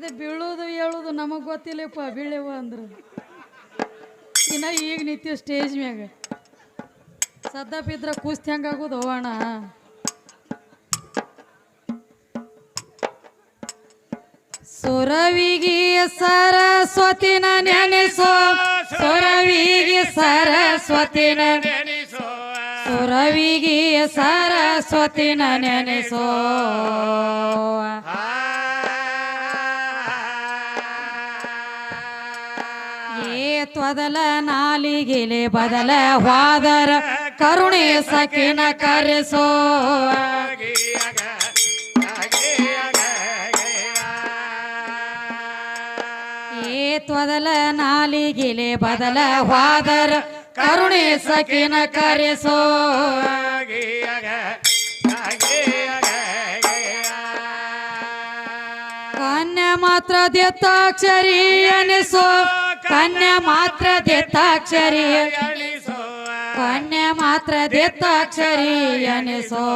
ಇದು ಬೀಳೋದು ಹೇಳೋದು ನಮಗೆ ಗೊತ್ತಿಲ್ಲಪ್ಪ ಬೀಳೆವ ಅಂದ್ರೆ. ಇನ್ನ ಈಗ ನಿಂತೀವಿ ಸ್ಟೇಜ್ ಮ್ಯಾಗ. ಸದ್ದ ಬಿದ್ರ ಕುಸ್ತಿ ಹೆಂಗಾಗೋದು ಹೋಗೋಣ. ಸುರವಿಗಿ ಸರಸ್ವತಿನ ನೆನೆಸೋ. ಸುರವಿಗಿ ಸರಸ್ವತಿನ ಸುರವಿಗಿ ಸರಸ್ವತಿನ ನೆನೆಸೋ. ಏ ನಾಲಿಗಿಲೆ ಬದಲ ವಾದರ ಕರುಣೆ ಸಕಿನ ಕರೆಸೋ. ಏ ತ್ವದಲ ನಾಲಿಗೆಲೆ ಬದಲ ವಾದರ ಕರುಣೆ ಸಕಿನ ಕರೆಸೋ. ಕನ್ಯ ಮಾತ್ರ ದತ್ತಾಕ್ಷರಿ ಎನಿಸೋ. ಕನ್ಯಾ ಮಾತ್ರ ದೇತಾಕ್ಷರಿ ಕನ್ಯಾ ಮಾತ್ರ ದೇತಾಕ್ಷರಿ ಎನಿಸೋ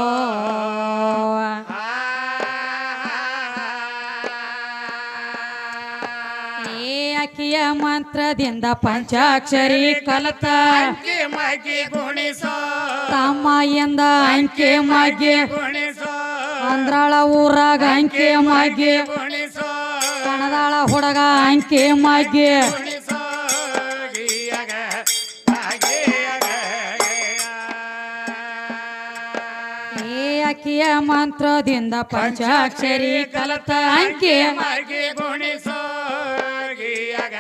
ಏ ಅಕ್ಕಿಯ ಮಂತ್ರದಿಂದ ಪಂಚಾಕ್ಷರಿ ಕಲತ. ತಮ್ಮ ಎಂದ ಅಂಕೆ ಮಗ್ಗೆ ಅಂದ್ರಾಳ ಊರಾಗ ಅಂಕೆ ಮಗ್ಗೆ ಕಣದಾಳ ಹುಡುಗ ಅಂಕೆ ಮಗ್ಗೆ ಏ ಅಕ್ಕಿಯ ಮಂತ್ರದಿಂದ ಪಂಚಾಕ್ಷರಿ ಕಲತ. ಅಂಕೆ ಮಗಿ ಗುಣಿಸೋ ಗೀಯಗ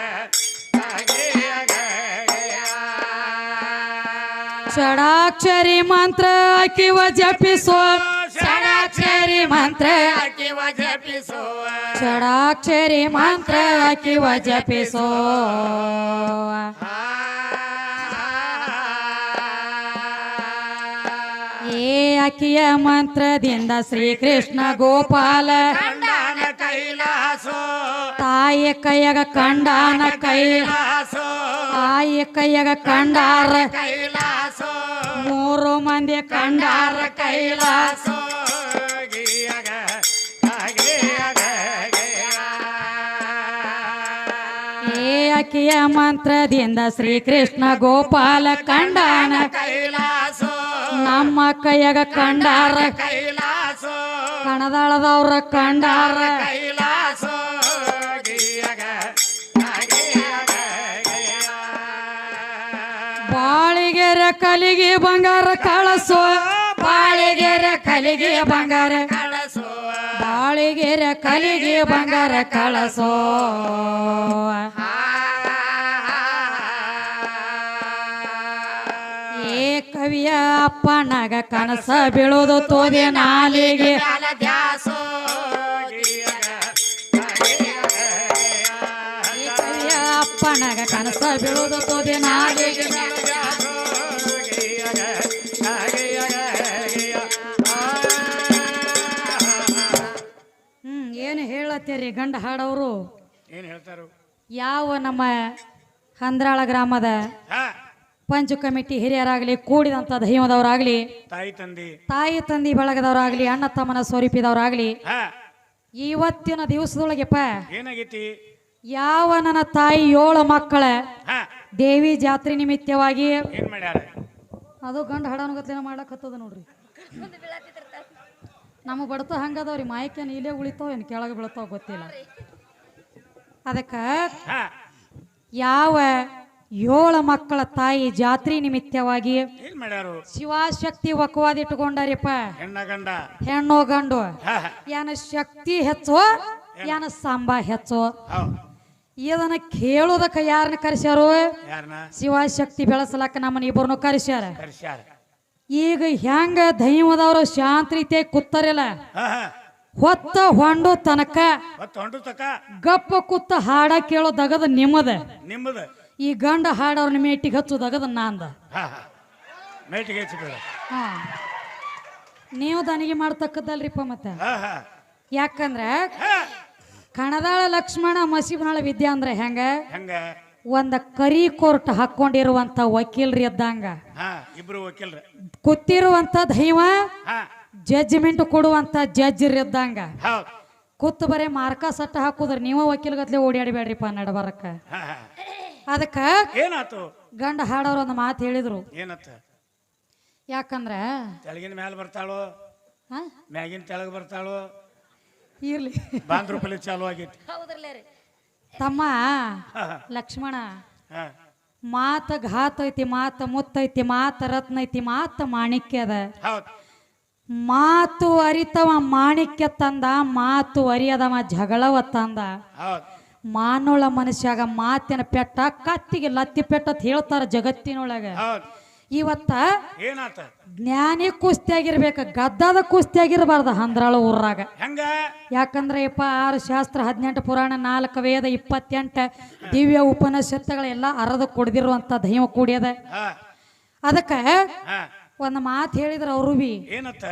ಗೀಯಗ ಷಡಾಕ್ಷರಿ ಮಂತ್ರ ಅಕ್ಕಿವ ಜಪಿಸೋ. ಷಡಾಕ್ಷರಿ ಮಂತ್ರ ಆಕಿವ ಜಪಿಸೋ. ಷಡಾಕ್ಷರಿ ಮಂತ್ರ ಅಕ್ಕಿವ ಜಪಿಸೋ. ಅಕ್ಕಿಯ ಮಂತ್ರದಿಂದ ಶ್ರೀಕೃಷ್ಣ ಗೋಪಾಲ. ಕಂಡಾನ ಕೈಲಾಸೋ. ತಾಯಿ ಕೈಯಗ ಕಂಡಾನ ಕೈಲಾಸೋ. ತಾಯಿ ಕೈಯಗ ಕಂಡಾರ. ಕೈಲಾಸೋ. ಮೂರು ಮಂದಿ ಕಂಡಾರ ಕೈಲಾಸ. ಮಂತ್ರದಿಂದ ಶ್ರೀಕೃಷ್ಣ ಗೋಪಾಲ ಕಂಡಾನ ಕೈಲಾಸೋ. ನಮ್ಮ ಕೈಯಾಗ ಕಂಡಾರ. ಕೈಲಾಸ ಕಣದಾಳದವ್ರ ಕಂಡಾರ. ಕೈಲಾಸ ಬಾಳಿಗೆರೆ ಕಲಿಗೆ ಬಂಗಾರ ಕಳಸೋ. ಬಾಳಿಗೆರೆ ಕಲಿಗೆ ಬಂಗಾರ ಕಳಸೋ. ಬಾಳಿಗೆರೆ ಕಲಿಗೆ ಬಂಗಾರ ಕಳಸೋ. ಏ ಕವಿಯ ಅಪ್ಪನಾಗ ಕನಸ ಬೀಳೋದು ತೋದೆ ನಾಲಿಗೆ. ಏ ಕವಿಯ ಅಪ್ಪನಾಗ ಕನಸ ಬೀಳೋದು ತೋದೆ ನಾಲಿಗೆ. ಹ್ಮ್ ಏನು ಹೇಳತ್ತೀರಿ ಗಂಡ ಹಾಡವರು? ಏನ್ ಹೇಳ್ತಾರು? ಯಾವ ನಮ್ಮ ಹಂದ್ರಾಳ ಗ್ರಾಮದ? ಹಾ. ಪಂಚ ಕಮಿಟಿ ಹಿರಿಯರಾಗಲಿ ಕೂಡಿದಂತ ದೈವದವರಾಗಲಿ ತಾಯಿ ತಂದೆ. ತಾಯಿ ತಂದಿ ಬಳಗದವರಾಗಲಿ ಅಣ್ಣ ತಮ್ಮನ ಸ್ವರೂಪಿದವರಾಗಲಿ ಇವತ್ತಿನ ದಿವಸದೊಳಗೆಪ್ಪ ಏನಾಗೈತಿ? ಯಾವ ನನ್ನ ತಾಯಿ ಏಳು ಮಕ್ಕಳ ದೇವಿ ಜಾತ್ರೆ ನಿಮಿತ್ತವಾಗಿ ಏನ್ ಮಾಡ್ಯಾರ? ಅದು ಗಂಡ ಹಡನಗತ್ಲೇನ ಮಾಡಕತ್ತದ ನೋಡ್ರಿ. ನಮ್ಮ ಬಡತ ಹಂಗದವ್ರಿ ಮಾಯಕೇನು ಇಲ್ಲೇ ಉಳಿತಾವ ಏನು ಕೆಳಗೆ ಬೀಳ್ತಾವ ಗೊತ್ತಿಲ್ಲ. ಅದಕ್ಕೆ ಯಾವ ಏಳು ಮಕ್ಕಳ ತಾಯಿ ಜಾತ್ರೆ ನಿಮಿತ್ತವಾಗಿ ಏನ್ ಮಾಡ್ಯಾರು? ಶಿವಶಕ್ತಿ ಒಕ್ಕವಾದಿಟ್ಟುಕೊಂಡಾರಿಪ್ಪ ಹೆಣ್ಣ ಗಂಡ? ಹೆಣ್ಣು ಗಂಡು. ಏನ ಶಕ್ತಿ ಹೆಚ್ಚು ಏನ? ಸಾಂಬ ಹೆಚ್ಚು. ಹೌದ್. ಇದನ್ನ ಕೇಳೋದಕ್ಕೆ ಯಾರನ್ನ ಕರೆಸ್ಯಾರು? ಯಾರನ್ನ? ಶಿವಶಕ್ತಿ ಬೆಳೆಸಲಕ್ಕ ನಮ್ಮನ್ನ ಇಬ್ಬರನ್ನು ಕರೆಸ್ಯಾರ. ಕರ್ಸ್ಯಾರ. ಈಗ ಹೆಂಗ ದೈವದವರು ಶಾಂತ ಕೂತಾರಲ್ಲ. ಹಾ ಹಾ. ಹೊತ್ತ ಹೊಂಡು ತನಕ ಹೊಂಡು ತಕ ಗಪ್ಪ ಕೂತ ಹಾಡ ಕೇಳೋ ದಗದ ನಿಮ್ಮದ. ನಿಮ್ಮದ. ಈ ಗಂಡ ಹಾಡವ್ರ ಮೇಟಿಗೆ ಹಚ್ಚು ಅದನ್ನ ನಾಂದ ಹಾ ಹಾ. ಮೇಟಿಗೆ ಹಾ. ನೀವು ದನಿಗೆ ಮಾಡ್ತಕ್ಕದ್ದಲ್ರಿಪ್ಪ ಮತ್ತೆ. ಯಾಕಂದ್ರೆ ಕಣದಾಳ ಲಕ್ಷ್ಮಣ ಮಸೀಬನಾಳ ವಿದ್ಯಾ ಅಂದ್ರೆ ಹೆಂಗ? ಹೆಂಗ? ಒಂದ ಕರಿ ಕೋರ್ಟ್ ಹಾಕೊಂಡಿರುವಂತ ವಕೀಲ್ರಿ ಇದ್ದಂಗ. ಹಾ ಇಬ್ರು ವಕೀಲ್ರ. ಕೂತಿರುವಂತ ದೈವ ಜಜ್ಮೆಂಟ್ ಜಡ್ಜ್ಮೆಂಟ್ ಕೊಡುವಂತ ಜಡ್ಜ್ ಇದ್ದಂಗ. ಕೂತ್ ಬರೇ ಮಾರ್ಕ ಸಟ್ಟ ಹಾಕುದ್ರ ನೀವ ವಕೀಲ್ಗತ್ಲೆ ಓಡಾಡಬೇಡ್ರಿಪ್ಪ ನಡಬಾರಕ್ಕ. ಅದಕ್ಕ ಏನಾತು? ಗಂಡ ಹಾಡೋರು ಒಂದು ಮಾತು ಹೇಳಿದ್ರು. ಏನತ್ತ? ಯಾಕಂದ್ರ ತೆಳಗಿನ ಮ್ಯಾಲ ಬರ್ತಾಳು? ಹಾ ಮ್ಯಾಗಿನ ತೆಳಗ್ ಬರ್ತಾಳು? ಇರ್ಲಿ. ಬಾಂದ್ರೂಪಲ್ಲಿ ಚಾಲು ಆಗೈತಿ. ತಮ್ಮ ಹಾ, ಲಕ್ಷ್ಮಣ ಹಾ. ಮಾತ ಘಾತ ಐತಿ ಮಾತ ಮುತ್ತೈತಿ ಮಾತ ರತ್ನ ಐತಿ ಮಾತ ಮಾಣಿಕ್ಯ ಅದ. ಹೌದ್. ಮಾತು ಅರಿತವ ಮಾಣಿಕ್ಯ ತಂದ ಮಾತು ಅರಿಯದವ ಜಗಳವ ತಂದ. ಹೌದ್. ಮಾನೋಳ ಮನುಷ್ಯಾಗ ಮಾತಿನ ಪೆಟ್ಟ ಕತ್ತಿಗೆ ಲತ್ತಿ ಪೆಟ್ಟ ಅಂತ ಹೇಳ್ತಾರ ಜಗತ್ತಿನೊಳಗ. ಇವತ್ತ ಜ್ಞಾನಿ ಕುಸ್ತಿಯಾಗಿರ್ಬೇಕು ಗದ್ದದ ಕುಸ್ತಿಯಾಗಿರ್ಬಾರ್ದ ಹಂದ್ರಾಳ ಊರಾಗ. ಹೆಂಗ? ಯಾಕಂದ್ರೆ ಯಪ್ಪ ಆರು ಶಾಸ್ತ್ರ ಹದಿನೆಂಟು ಪುರಾಣ ನಾಲ್ಕು ವೇದ ಇಪ್ಪತ್ತೆಂಟು ದಿವ್ಯ ಉಪನಿಷತ್ತುಗಳೆಲ್ಲ ಅರದ ಕುಡ್ದಿರುವಂತ ದೈವ ಕುಡಿಯದ ಅದಕ್ಕೆ ಒಂದು ಮಾತು ಹೇಳಿದ್ರ ಅವರು ಬಿ. ಏನತ್ತ?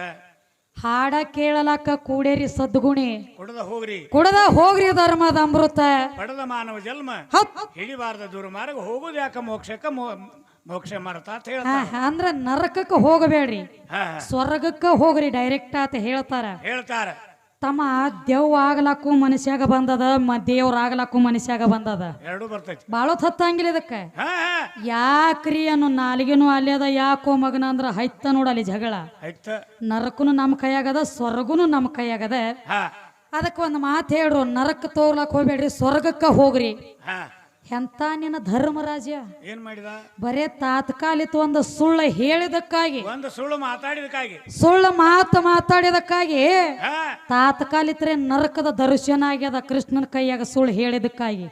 ಹಾಡ ಕೇಳಲಾಕ ಕೂಡೇರಿ ಸದ್ಗುಣಿ. ಕುಡದ ಹೋಗ್ರಿ. ಕುಡದ ಹೋಗ್ರಿ ಧರ್ಮದ ಅಮೃತ. ಪಡೆದ ಮಾನವ ಜನ್ಮ. ಹಿಡಿಬಾರದ ದುರ್ಮಾರ್ಗ ದೂರ ಹೋಗುದು ಯಾಕ ಮೋಕ್ಷಕ್ಕ ಮೋ- ಮೋಕ್ಷ ಮಾಡ್ತಾ ಅಂತ ಹಾ, ಹೇಳ್ತಾರ. ಅಂದ್ರ ನರಕಕ್ಕೆ ಹೋಗಬೇಡ್ರಿ. ಹಾ, ಹಾ. ಸ್ವರ್ಗಕ್ಕ ಹೋಗ್ರಿ ಡೈರೆಕ್ಟ್ ಆತ ಹೇಳ್ತಾರ. ಹೇಳ್ತಾರ. ತಮ್ಮ ದೇವ್ ಆಗ್ಲಾಕು ಮನುಷ್ಯಾಗ ಬಂದದ ಮ ದೇವ್ರ ಆಗ್ಲಾಕು ಮನುಷ್ಯಾಗ ಬಂದದ. ಎರಡು ಬರ್ತೈತಿ. ಬಾಳ ಹತ್ತಂಗಿಲ್ಲ ಇದಕ್ಕ. ಯಾಕ್ರಿ ಅನ್ನೋ ನಾಲಿಗೆನೂ ಅಲ್ಲಿ ಅದ ಯಾಕೋ ಮಗನ ಅಂದ್ರ ಹೈತ ನೋಡಲಿ ಜಗಳ. ನರಕನು ನಮ್ಮ ಕೈಯಾಗದ ಸ್ವರ್ಗನು ನಮ್ಮ ಕೈಯಾಗದ. ಅದಕ್ಕೆ ಒಂದು ಮಾತು ಹೇಳ್ರು ನರಕ ತೋರ್ಲಕ್ ಹೋಗ್ಬೇಡ್ರಿ ಸ್ವರ್ಗಕ್ಕ ಹೋಗ್ರಿ. ಎಂತ ನಿನ್ನ ಧರ್ಮರಾಜ ಏನ್ ಮಾಡಿದ? ಬರೇ ತಾತ್ಕಾಲಿತ ಒಂದು ಸುಳ್ಳು ಹೇಳಿದಕ್ಕಾಗಿ. ಒಂದು ಸುಳ್ಳು ಮಾತಾಡಿದಕ್ಕಾಗಿ. ಸುಳ್ಳು ಮಾತು ಮಾತಾಡಿದಕ್ಕಾಗಿ ತಾತ್ಕಾಲಿತರೆ ನರಕದ ದರ್ಶನ ಆಗ್ಯದ ಕೃಷ್ಣನ ಕೈಯಾಗ ಸುಳ್ಳು ಹೇಳಿದಕ್ಕಾಗಿ.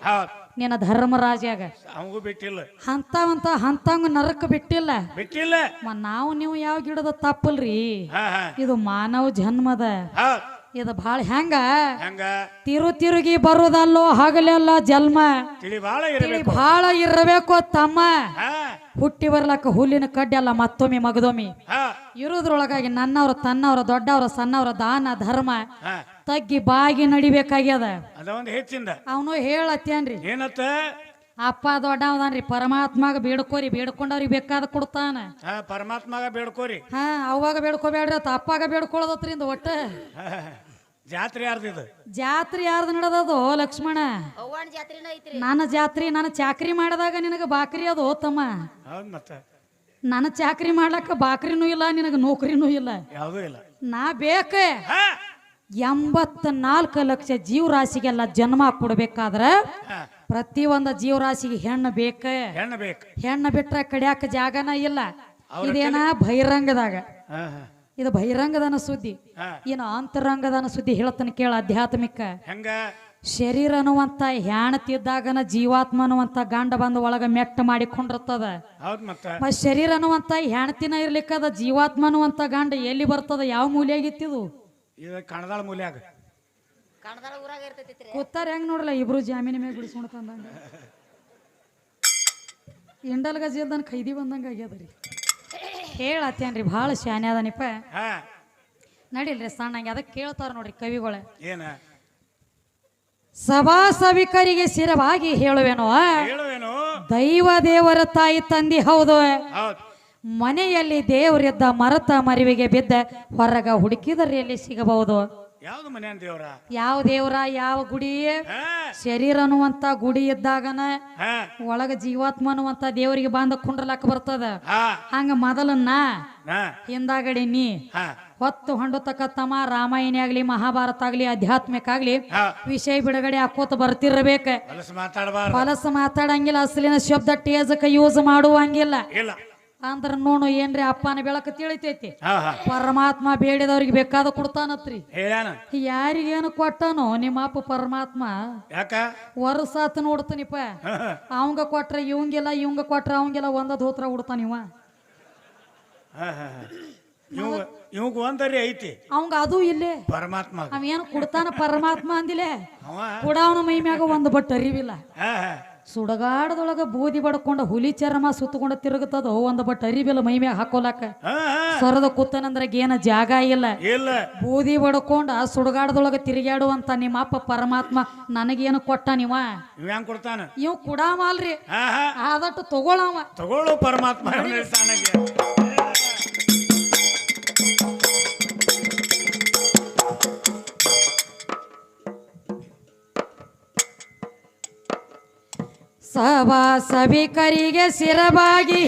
ನಿನ್ನ ಧರ್ಮರಾಜಾಗ ಅವಂಗೂ ಬಿಟ್ಟಿಲ್ಲ. ಅಂತವಂತ ಹಂತಂಗ ನರಕ ಬಿಟ್ಟಿಲ್ಲ. ಬಿಟ್ಟಿಲ್ಲ. ನಾವು ನೀವು ಯಾವ ಗಿಡದ ತಪ್ಪಲ್ರಿ? ಇದು ಮಾನವ ಜನ್ಮದ. ಇದು ಭಾಳ ಹೆಂಗ? ಹೆಂಗ? ತಿರು ತಿರುಗಿ ಬರುದಲ್ಲೋ ಹಗಲೆಲ್ಲ ಜನ್ಮ. ತಿಳಿ ಬಾಳ ತಿಳಿ ಇರಬೇಕು ಭಾಳ ಇರಬೇಕು ತಮ್ಮ. ಹಾ. ಹುಟ್ಟಿ ಬರ್ಲಕ್ಕ ಹುಲ್ಲಿನ ಕಡ್ಡಿ ಅಲ್ಲ ಮತ್ತೊಮ್ಮೆ ಮಗದೊಮ್ಮೆ. ಹಾ. ಇರೋದ್ರೊಳಗಾಗಿ ನನ್ನವ್ರ ತನ್ನವ್ರ ದೊಡ್ಡವ್ರ ಸಣ್ಣವ್ರ ದಾನ ಧರ್ಮ ಹಾ. ತಗ್ಗಿ ಬಾಗಿ ನಡಿಬೇಕಾಗ್ಯದ. ಅದ ಒಂದು ಹೆಚ್ಚಿಂದ. ಅವನು ಹೇಳತ್ತೇನ್ರಿ. ಏನತ್ತ? ಅಪ್ಪ ದೊಡ್ಡವದಾನ್ರಿ ಪರಮಾತ್ಮಾಗ ಬೇಡ್ಕೋರಿ ಬೇಡ್ಕೊಂಡವ್ರಿಗೆ ಬೇಕಾದ ಕೊಡ್ತಾನ. ಹಾ ಪರಮಾತ್ಮಗ ಬೇಡ್ಕೋರಿ. ಹಾ ಅವಾಗ ಬೇಡ್ಕೋಬೇಡ್ರಿ ಅತ್ತ ಅಪ್ಪಾಗ ಬೇಡ್ಕೊಳ್ಳೋದತ್ರಿಂದ ಒಟ್ಟ. ಜಾತ್ರೆ ಯಾರ್ದಿದು ಜಾತ್ರೆ ಯಾರ್ದು ನಡೆದದು ಲಕ್ಷ್ಮಣ? ಅವ್ವನ ಜಾತ್ರೆನ ಐತ್ರಿ. ನನ್ನ ಜಾತ್ರೆ ನಾನು ಚಾಕ್ರಿ ಮಾಡಿದಾಗ ನಿನಗೆ ಬಾಕ್ರಿ ಅದು ತಮ್ಮ ಹೌದ್ ಮತ್ತ. ನನ್ನ ಚಾಕ್ರಿ ಮಾಡ್ಲಕ್ಕ ಬಾಕ್ರಿನೂ ಇಲ್ಲ ನಿನಗೆ ನೌಕರಿನೂ ಇಲ್ಲ. ಯಾವುದೂ ಇಲ್ಲ. ನಾ ಬೇಕೇ? ಹಾ. ಎಂಬತ್ತ ನಾಲ್ಕು ಲಕ್ಷ ಜೀವರಾಶಿಗೆಲ್ಲ ಜನ್ಮ ಕೊಡ್ಬೇಕಾದ್ರ ಒಂದು ಜೀವರಾಶಿಗೆ ಹೆಣ್ಣು ಬೇಕ? ಹೆಣ್ಣು ಬೇಕು. ಹೆಣ್ಣು ಬಿಟ್ರೆ ಕಡಿಯಾಕ ಜಾಗನ ಇಲ್ಲ. ಇದೇನ ಬಹಿರಂಗದಾಗ. ಇದು ಬಹಿರಂಗದನ ಸುದ್ದಿ. ಏನು ಅಂತರಂಗದನ ಸುದ್ದಿ ಹೇಳ್ತಾನೆ ಕೇಳ ಆಧ್ಯಾತ್ಮಿಕ. ಹೆಂಗ? ಶರೀರ ಅನ್ನುವಂತ ಹೆಣತಿದ್ದಾಗನ ಜೀವಾತ್ಮ ಅನ್ನುವಂತ ಗಂಡ ಬಂದು ಒಳಗ ಮೆಟ್ಟ ಮಾಡಿಕೊಂಡಿರ್ತದ ಶರೀರ ಅನ್ನುವಂತ ಹೆಣತಿನ ಇರ್ಲಿಕ್ಕದ ಜೀವಾತ್ಮ ಅನ್ನುವಂತ ಗಂಡ ಎಲ್ಲಿ ಬರ್ತದ? ಯಾವ ಮೂಲೆಯಾಗಿತ್ತಿದು ಇದು ಕಣದಾಳ ಮೂಲ್ಯಾಗ ಕಣದಾಳ ಊರಾಗ ಇರ್ತೈತಿ ಕೂತಾರ ಹೆಂಗ್ ನೋಡಲ್ಲ ಇಬ್ರು ಜಾಮೀನ ಮೇಲೆ ಬಿಡಿಸ್ಕೊಂಡು ತಂದಂಗ. ಇಂಡಲ್ ಗಜಿಲ್ದನ್ ಖೈದಿ ಬಂದಂಗ ಆಗ್ಯದ ರೀ. ಹೇಳತ್ತೇನ್ರಿ ಭಾಳ ಶಾನೆ ಅದನಿಪ್ಪ. ಹಾ. ನಡಿಲ್ರಿ ಸಣ್ಣಂಗೆ ಅದಕ್ಕೆ ಕೇಳ್ತಾರ ನೋಡ್ರಿ ಕವಿಗಳ. ಏನ? ಸಭಾ ಸಭಿಕರಿಗೆ ಸ್ಥಿರವಾಗಿ ಹೇಳುವೆನೋ. ಹೇಳುವೇನು? ದೈವ ದೇವರ ತಾಯಿ ತಂದಿ ಹೌದು. ಹೌದ್. ಮನೆಯಲ್ಲಿ ದೇವರಿದ್ದ ಮರತ ಮರಿವಿಗೆ ಬಿದ್ದ ಹೊರಗ ಹುಡುಕಿದರೆ ಎಲ್ಲಿ ಸಿಗಬಹುದು. ಯಾವ್ದು ಮನೆ ದೇವ್ರ? ಯಾವ ದೇವರ ಯಾವ ಗುಡಿ ಶರೀರ ಅನ್ನುವಂತ ಗುಡಿ ಇದ್ದಾಗನ ಒಳಗ ಜೀವಾತ್ಮ ಅನ್ನುವಂತ ದೇವರಿಗೆ ಬಾಂಧ ಕುಂಡ್ರಲಾಕ ಬರ್ತದ. ಹಂಗ ಮೊದಲನ್ನ ಹಿಂದಾಗಡಿ ನೀ ಹೊತ್ತು ಹೊಂಡತಕ್ಕ ತಮ್ಮ ರಾಮಾಯಣ ಆಗ್ಲಿ ಮಹಾಭಾರತ ಆಗ್ಲಿ ಆಧ್ಯಾತ್ಮಿಕ ಆಗ್ಲಿ ವಿಷಯ ಬಿಡುಗಡೆ ಹಾಕೋತ ಬರ್ತಿರ್ಬೇಕ. ಹೊಲಸು ಮಾತಾಡಂಗಿಲ್ಲ ಅಸಲಿನ ಶಬ್ದ ಟೇಜಕ ಯೂಸ್ ಮಾಡುವಂಗಿಲ್ಲ. ಅಂದ್ರ ನೋಡು ಏನ್ರಿ ಅಪ್ಪನ ಬೆಳಕ ತಿಳಿತೈತಿ. ಹಾ ಹಾ. ಪರಮಾತ್ಮ ಬೇಡಿದವ್ರಿಗೆ ಬೇಕಾದ ಕೊಡ್ತಾನತ್ರಿ. ಹೇಳ್ಯಾನ ಯಾರಿಗೇನು ಕೊಟ್ಟನೋ ನಿಮ್ಮ ಅಪ್ಪ ಪರಮಾತ್ಮ. ಯಾಕ? ವರ್ಷಾತ್ ನೋಡ್ತಾನಿಪ್ಪ. ಅವಂಗ ಕೊಟ್ರ ಇವಂಗಿಲ್ಲ ಇವಂಗ ಕೊಟ್ರ ಅವಂಗಿಲ್ಲ ಒಂದ ಧೋತ್ರ ಉಡ್ತಾನ ಇವ. ಒಂದರಿ ಐತಿ. ಅವಂಗ ಅದು ಇಲ್ಲೇ. ಪರಮಾತ್ಮ ಅವೇನು ಕೊಡ್ತಾನ ಪರಮಾತ್ಮ ಅಂದಿಲೆ ಅವ. ಕೂಡ ಅವನ ಮೈ ಮ್ಯಾಗ ಒಂದು ಬಟ್ ಅರಿವಿಲ್ಲ. ಸುಡಗಾಡದೊಳಗ ಬೂದಿ ಬಡ್ಕೊಂಡ ಹುಲಿ ಚರ್ಮ ಸುತ್ತಕೊಂಡ ತಿರುಗುತ್ತದ ಒಂದ್ ಬಟ್ ಅರಿವಿಲ್ಲ ಮೈ ಮ್ಯಾಗ ಹಾಕೋಲಾಕ. ಸರದ ಕೂತನಂದ್ರ ಏನ ಜಾಗ ಇಲ್ಲ. ಇಲ್ಲ. ಬೂದಿ ಬಡ್ಕೊಂಡ ಸುಡಗಾಡದೊಳಗ ತಿರುಗಾಡುವಂತ ನಿಮ್ಮ ಅಪ್ಪ ಪರಮಾತ್ಮ ನನಗೇನು ಕೊಟ್ಟ ನೀವ? ಹೆಂಗ್ ಕೊಡ್ತಾನ? ಇವ್ ಕುಡಾಮಲ್ರಿ. ಆದಟ್ಟು ತಗೊಳವ. ತಗೊಳ್ಳು ಪರಮಾತ್ಮ ಸಭಾ ಸಭಿಕರಿಗೆ ಸಿರಬಾಗಿ